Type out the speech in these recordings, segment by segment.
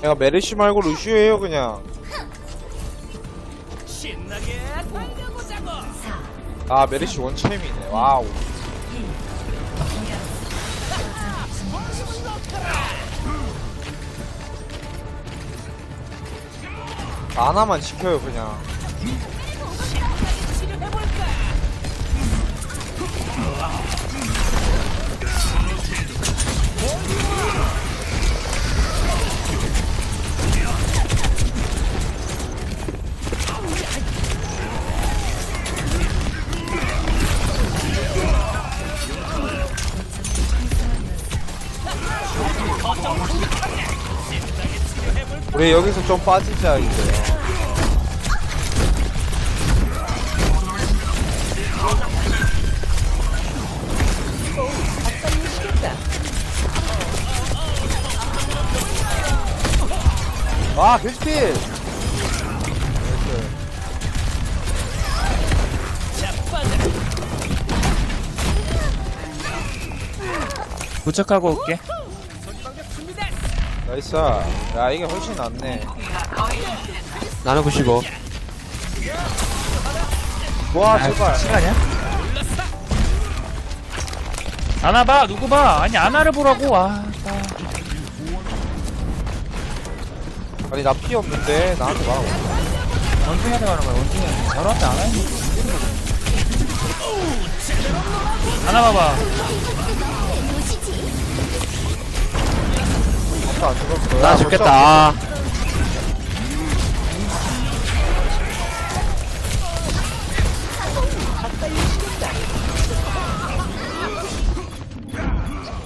내가 메르시 말고 루시오예요 그냥. 아 메르시 원챔이네. 와우. 하나만 지켜요 그냥 우리 여기서 좀 빠지자 이제 아 겐필 도착하고 올게. 나이스. 야 이게 훨씬 낫네. 나는 95. 와 제발. 시간이야? 아나 봐 누구 봐? 아니 아나를 보라고. 아 아. 아니 나 피 없는데 나한테 와. 원숭이한테 가는 거야 원숭이한테 저한테 안 하는 아나 봐봐 아까 안 죽었어 나 야, 죽겠다. 아.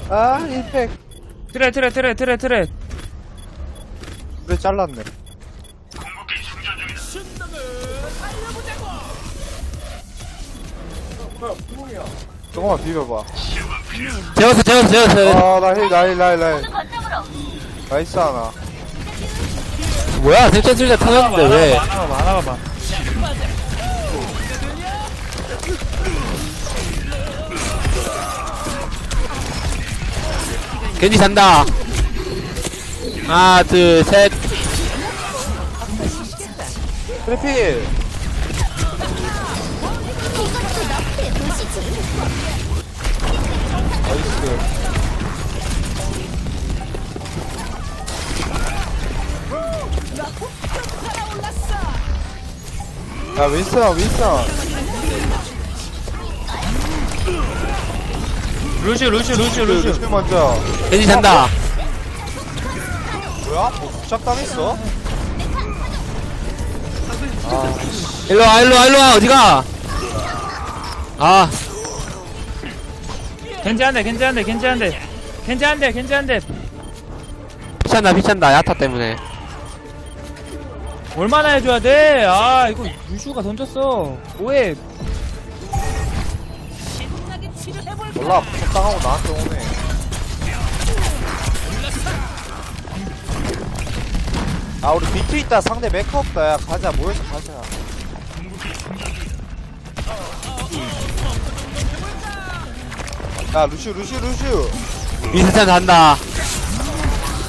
아 1팩 트레 트레 트레 트레 트레 그래 잘랐네 조금만 비벼봐 재웠어, 재웠어, 재웠어. 아 나 힐 나 힐 나 힐 나 힐 나이스 하나 뭐야, 템천 술자 터졌는데 왜? 아나 봐봐 겐지 잔다. 하나, 둘, 셋. 트래필 나이스 야 윈스턴 윈스턴 루슈 루슈 루슈 루시 루슈 먼저 겐지 잔다. 뭐야? 뭐 부착 당했어? 아 일로와, 일로와, 일로와, 어디가? 아, 한대 겐지 한대 겐지 한대 피찬다, 피찬다. 야타 때문에. 얼마나 해줘야 돼? 아 이거 루슈가 던졌어 치료해볼까? 몰라 부착당하고 나한테 오네 아 우리 비트 있다 상대 메카 없다 야 가자 모여서 가자 야 루슈 루슈 루슈 미스찬 잔다. 야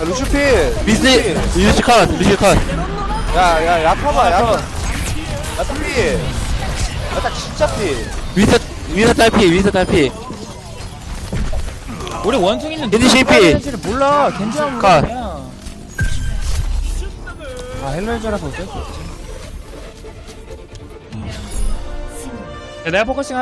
루슈 필 미스, 미스 컷, 미스 컷. 야 야 야타봐 야타 야타 필 야타 진짜 필 미스, 미스 딸피, 미스 딸피. 우리 원숭이는 겐지 누가 실패. 몰라. 컷. 그냥. 아 헬로이저라서 어쩔 수 없지 야, 내가 포커싱 할